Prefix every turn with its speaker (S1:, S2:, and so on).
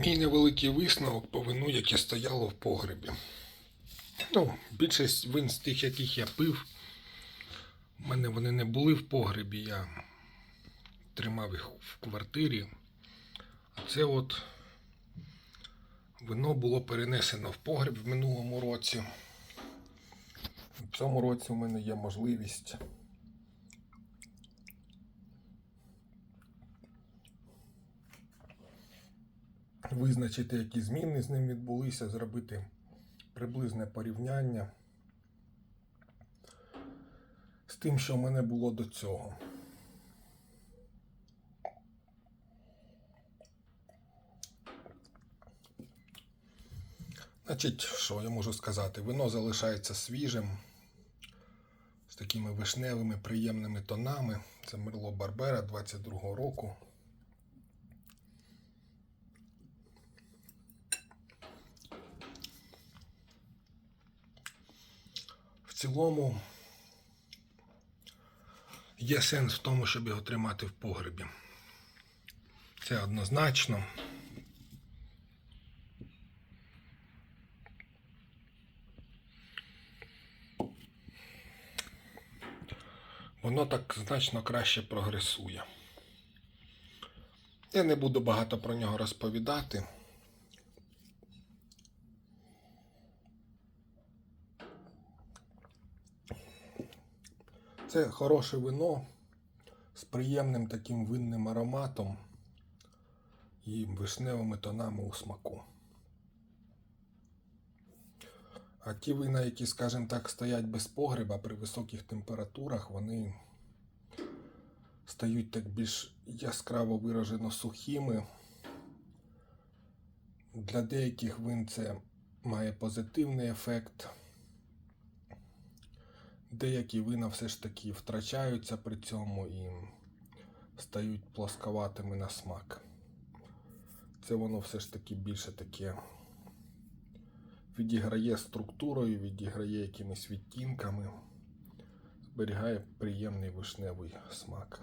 S1: Мій невеликий висновок по вину, яке стояло в погребі. Ну, більшість вин з тих, яких я пив, у мене вони не були в погребі, я тримав їх в квартирі. А це от вино було перенесено в погреб в минулому році. В цьому році у мене є можливість визначити, які зміни з ним відбулися, зробити приблизне порівняння з тим, що в мене було до цього. Значить, що я можу сказати? Вино залишається свіжим, з такими вишневими приємними тонами. Це Мерло Барбера 22-го року. Цілому є сенс в тому, щоб його тримати в погребі. Це однозначно. Воно так значно краще прогресує. Я не буду багато про нього розповідати. Це хороше вино з приємним таким винним ароматом і вишневими тонами у смаку. А ті вина, які, скажімо так, стоять без погреба при високих температурах, вони стають так більш яскраво виражено сухими. Для деяких вин це має позитивний ефект. Деякі вина все ж таки втрачаються при цьому і стають плосковатими на смак. Це воно все ж таки більше таке відіграє структурою, відіграє якимись відтінками, зберігає приємний вишневий смак.